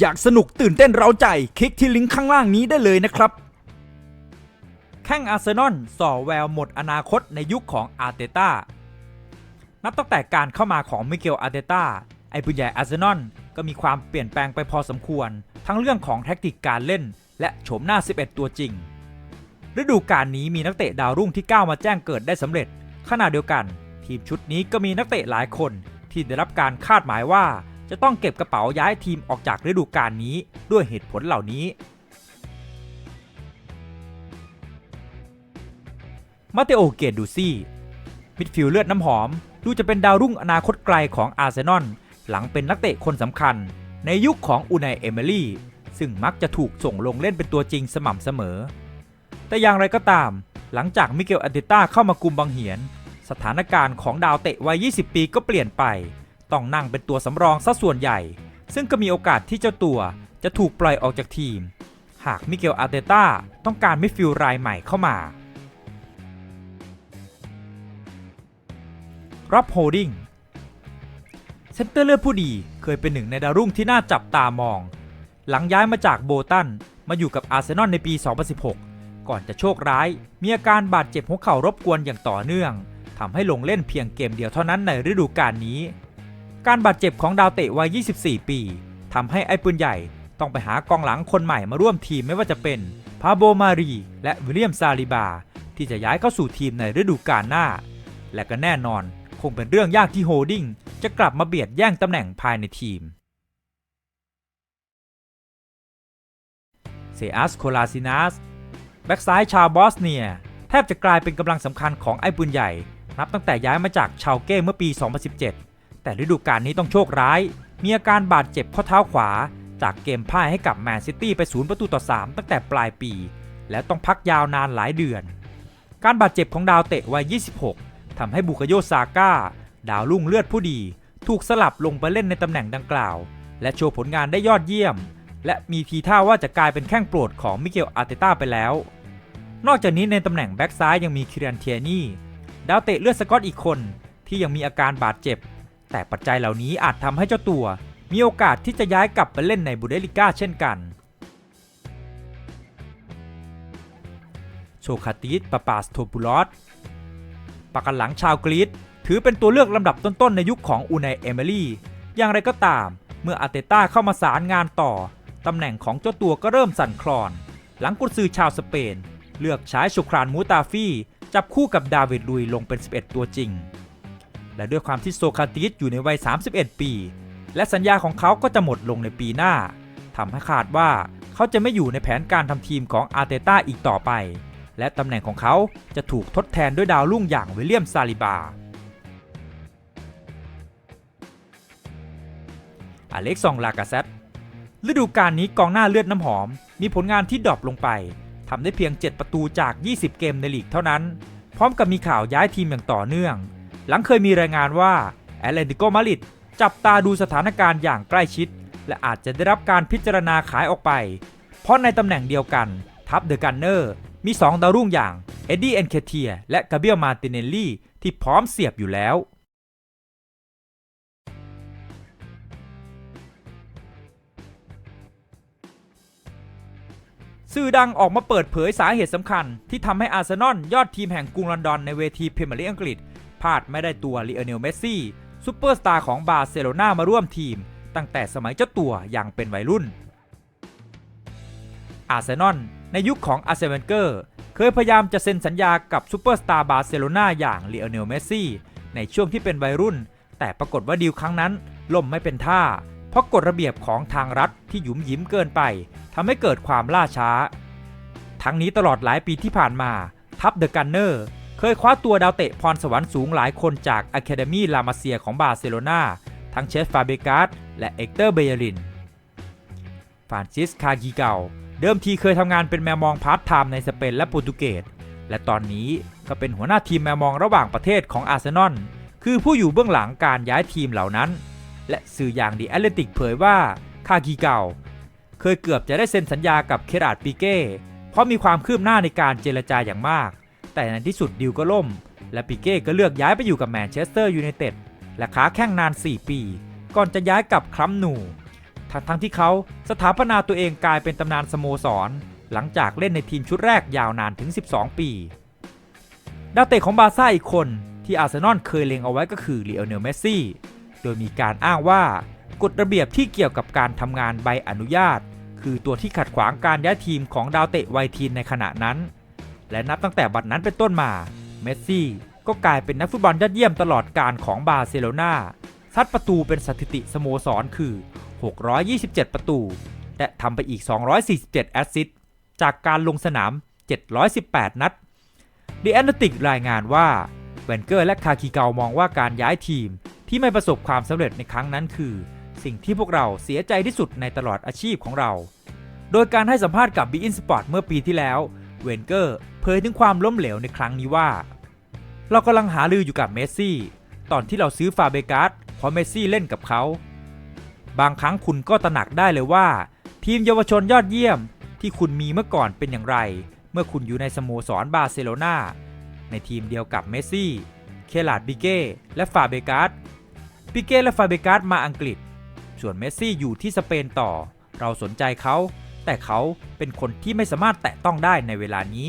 อยากสนุกตื่นเต้นเร้าใจ คลิกที่ลิงก์ข้างล่างนี้ได้เลยนะครับ แข้งอาร์เซนอลส่อแววหมดอนาคตในยุคของอาร์เตต้า นับตั้งแต่การเข้ามาของมิเกลอาร์เตต้า ไอ้ผู้ใหญ่อาร์เซนอลก็มีความเปลี่ยนแปลงไปพอสมควร ทั้งเรื่องของแท็กติกการเล่น และโฉมหน้า 11 ตัวจริง ฤดูกาลนี้มีนักเตะดาวรุ่งที่ก้าวมาแจ้งเกิดได้สำเร็จ ขณะเดียวกัน ทีมชุดนี้ก็มีนักเตะหลายคนที่ได้รับการคาดหมายว่า จะต้องเก็บกระเป๋าย้ายทีมออกจากฤดูกาลนี้ด้วยเหตุผลเหล่านี้ มาเตโอ เกตดูซี่ มิดฟิลด์เลือดน้ำหอม ดูจะเป็นดาวรุ่งอนาคตไกลของอาร์เซนอล หลังเป็นนักเตะคนสำคัญ ในยุคของอูนายเอเมรี่ ซึ่งมักจะถูกส่งลงเล่นเป็นตัวจริงสม่ำเสมอ แต่อย่างไรก็ตาม หลังจากมิเกลอาร์เตต้าเข้ามากุมบังเหียน สถานการณ์ของดาวเตะวัย 20 ปีก็เปลี่ยนไป ต้องนั่งเป็นตัวสำรองซะส่วนใหญ่ ซึ่งก็มีโอกาสที่เจ้าตัวจะถูกปล่อยออกจากทีม หากมิเกลอาร์เตต้าต้องการมิดฟิลด์รายใหม่เข้ามารับโฮดิ้งเซนเตอร์เลือดผู้ดีเคยเป็นหนึ่งในดาวรุ่งที่น่าจับตามอง หลังย้ายมาจากโบตันมาอยู่กับอาร์เซนอลในปี 2016 ก่อนจะโชคร้าย มีอาการบาดเจ็บหัวเข่ารบกวนอย่างต่อเนื่องทำให้ลงเล่นเพียงเกมเดียวเท่านั้นในฤดูกาลนี้ การบาดเจ็บของดาวเตะวัย 24 ปีทำให้ไอ้ปืนใหญ่ต้องไปหากองหลังคนใหม่มาร่วมทีมไม่ว่าจะเป็นพาโบมารี และวิลเลียมซาลิบา ที่จะย้ายเข้าสู่ทีมในฤดูกาลหน้า และก็แน่นอนคงเป็นเรื่องยากที่โฮดดิ้งจะกลับมาเบียดแย่งตำแหน่งภายในทีม เซอัสโคลาซินัสแบ็กซ้ายชาวบอสเนีย แทบจะกลายเป็นกำลังสำคัญของไอ้ปืนใหญ่ นับตั้งแต่ย้ายมาจากชาวเก้เมื่อปี 2017 แต่ฤดูกาลนี้ต้องโชคร้าย มีอาการบาดเจ็บข้อเท้าขวา จากเกมพ่ายให้กับแมนซิตี้ไปศูนย์ประตูต่อ 3 ตั้งแต่ปลายปี และต้องพักยาวนานหลายเดือน การบาดเจ็บของดาวเตะวัย 26ทำให้บุคโยซาก้า ดาวรุ่งเลือดผู้ดี ถูกสลับลงไปเล่นในตำแหน่งดังกล่าว และโชว์ผลงานได้ยอดเยี่ยม และมีทีท่าว่าจะกลายเป็นแข้งโปรดของมิเกลอาร์เตต้าไปแล้ว นอกจากนี้ในตำแหน่งแบ็กซ้ายยังมีคิรันเทียนี่ดาวเตะเลือดสกอตอีกคนที่ยังมีอาการบาดเจ็บ แต่ปัจจัยเหล่านี้อาจทำให้เจ้าตัว มีโอกาสที่จะย้ายกลับไปเล่นในบูเดลิก้าเช่นกัน โชคาติสปาปาสโทปูลอสปากันหลังชาวกรีซถือเป็นตัวเลือกลำดับต้นๆในยุคของอูนายเอเมรี่ อย่างไรก็ตาม เมื่ออาเตต้าเข้ามาสารงานต่อ ตำแหน่งของเจ้าตัวก็เริ่มสั่นคลอน หลังกุญซือชาวสเปน เลือกใช้ชุครานมูตาฟี่จับคู่กับดาวิดลุยลงเป็น 11 ตัวจริง และด้วยความที่โซคาติสอยู่ในวัย 31 ปี และสัญญาของเขาก็จะหมดลงในปีหน้าทำให้คาดว่าเขาจะไม่อยู่ในแผนการทำทีมของอาร์เตต้าอีกต่อไป และตำแหน่งของเขาจะถูกทดแทนด้วยดาวรุ่งอย่างวิลเลียมซาลิบา อเล็กซองลากาเซตฤดูกาลนี้กองหน้าเลือดน้ำหอม มีผลงานที่ดรอปลงไปทำได้เพียง 7 ประตูจาก 20 เกมในลีกเท่านั้น พร้อมกับมีข่าวย้ายทีมอย่างต่อเนื่อง หลังเคยมีรายงานว่าแอตเลติโกมาริดจับตาดูสถานการณ์อย่างใกล้ชิด และอาจจะได้รับการพิจารณาขายออกไป เพราะในตำแหน่งเดียวกัน ทัพเดอะกันเนอร์มี 2 ดาวรุ่งอย่างเอ็ดดี้เอนเคเทียและกาเบียลมาติเนลลี่ที่พร้อมเสียบอยู่แล้ว สื่อดังออกมาเปิดเผยสาเหตุสำคัญ ที่ทำให้อาร์เซนอลยอดทีมแห่งกรุงลอนดอนในเวทีพรีเมียร์ลีกอังกฤษ พลาดไม่ได้ตัวลีโอเนลเมสซี่ซูเปอร์สตาร์ของบาร์เซโลนามาร่วมทีม ตั้งแต่สมัยเจ้าตัวยังเป็นวัยรุ่น อาร์เซนอลในยุคของอาร์เซนเวนเกอร์เคยพยายามจะเซ็นสัญญากับซูเปอร์สตาร์บาร์เซโลนาอย่างลีโอเนลเมสซี่ในช่วงที่เป็นวัยรุ่น แต่ปรากฏว่าดีลครั้งนั้นล่มไม่เป็นท่า เพราะกฎระเบียบของทางรัฐที่หยุมหยิมเกินไปทำให้เกิดความล่าช้า ทั้งนี้ตลอดหลายปีที่ผ่านมาทัพเดอะกันเนอร์ เคยคว้าตัวดาวเตะพรสวรรค์สูงหลายคนจากอะคาเดมีลามาเซียของบาร์เซโลนาทั้งเชฟฟาเบกาสและเอ็กเตอร์เบยรินฟรานซิสคากีเกาเดิมทีเคยทำงานเป็นแมวมองพาร์ทไทม์ในสเปนและโปรตุเกส และตอนนี้ก็เป็นหัวหน้าทีมแมวมองระหว่างประเทศของอาร์เซนอล คือผู้อยู่เบื้องหลังการย้ายทีมเหล่านั้น และสื่ออย่างดีแอตเลติกเผยว่าคากีเกาเคยเกือบจะได้เซ็นสัญญากับเคราดปิเก้ เพราะมีความคืบหน้าในการเจรจาอย่างมาก แต่ในที่สุดดิวก็ล่ม และปิเก้ก็เลือกย้ายไปอยู่กับแมนเชสเตอร์ยูไนเต็ดและค้าแข่งนาน 4 ปี ก่อนจะย้ายกลับคลัมนูทั้งทั้งที่เขาสถาปนาตัวเองกลายเป็นตำนานสโมสร หลังจากเล่นในทีมชุดแรกยาวนานถึง 12 ปีดาวเตะของบาร์ซ่าอีกคนที่อาร์เซนอลเคยเล็งเอาไว้ก็คือลีโอเนลเมสซี่ โดยมีการอ้างว่ากฎระเบียบที่เกี่ยวกับการทำงานใบอนุญาต คือตัวที่ขัดขวางการย้ายทีมของดาวเตะวัยทีนในขณะนั้น และนับตั้งแต่บัดนั้นเป็นต้นมา เมสซี่ก็กลายเป็นนักฟุตบอลยอดเยี่ยมตลอดการของบาร์เซโลนาซัดประตูเป็นสถิติสโมสรคือ 627 ประตู และทำไปอีก 247 แอสซิสต์จากการลงสนาม 718 นัดดีแอนติกรายงานว่าแวนเกอร์และคาคิเกามองว่าการย้ายทีมที่ไม่ประสบความสำเร็จในครั้งนั้นคือ สิ่งที่พวกเราเสียใจที่สุดในตลอดอาชีพของเรา โดยการให้สัมภาษณ์กับ b ีอินสปอร์ตเมื่อปีที่แล้ว เวนเกอร์ เผยถึงความล้มเหลวในครั้งนี้ว่า เรากำลังหาลืออยู่กับเมสซี่ ตอนที่เราซื้อฟาเบการ์เพราะเมสซี่เล่นกับเขา บางครั้งคุณก็ตระหนักได้เลยว่า ทีมเยาวชนยอดเยี่ยมที่คุณมีเมื่อก่อนเป็นอย่างไร เมื่อคุณอยู่ในสโมสรบาร์เซโลนาในทีมเดียวกับเมสซี่ เคลาดบิเก้และฟาเบการ์บิเก้และฟาเบการ์มาอังกฤษ ส่วนเมสซี่อยู่ที่สเปนต่อ เราสนใจเขา แต่เขาเป็นคนที่ไม่สามารถแตะต้องได้ในเวลานี้